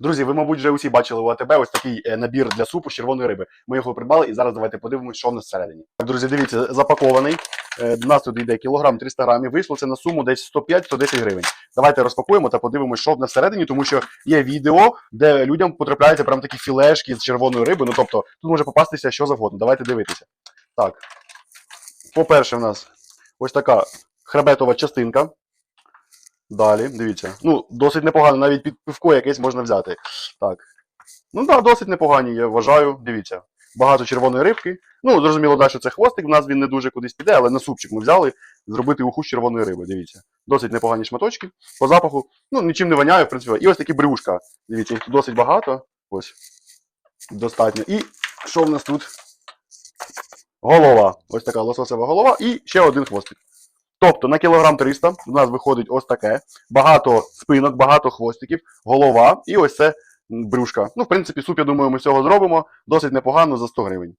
Друзі, ви, мабуть, вже усі бачили у АТБ ось такий е, набір для супу з червоної риби. Ми його придбали і зараз давайте подивимося, що в нас всередині. Так, друзі, дивіться, запакований. Е, До нас тут йде кілограм 300 грамів. Вийшло це на суму десь 105-110 гривень. Давайте розпакуємо та подивимося, що в нас всередині, тому що є відео, де людям потрапляються прям такі філешки з червоної риби. Ну тобто тут може попастися що завгодно. Давайте дивитися. Так. По-перше, в нас ось така хребетова частинка. Далі, дивіться. Ну, досить непогано, навіть під пивко якесь можна взяти. Так. Ну так, да, досить непогані, я вважаю. Дивіться. Багато червоної рибки. Ну, зрозуміло, да, що це хвостик, в нас він не дуже кудись піде, але на супчик ми взяли зробити уху з червоної риби. Дивіться. Досить непогані шматочки. По запаху, ну, нічим не воняє, в принципі. І ось такі брюшка. Дивіться, їх досить багато. Ось. Достатньо. І що в нас тут? Голова. Ось така лососева голова і ще один хвостик. Тобто на кілограм 300 у нас виходить ось таке. Багато спинок, багато хвостиків, голова і ось це брюшка. Ну, в принципі, суп, я думаю, ми з цього зробимо досить непогано за 100 гривень.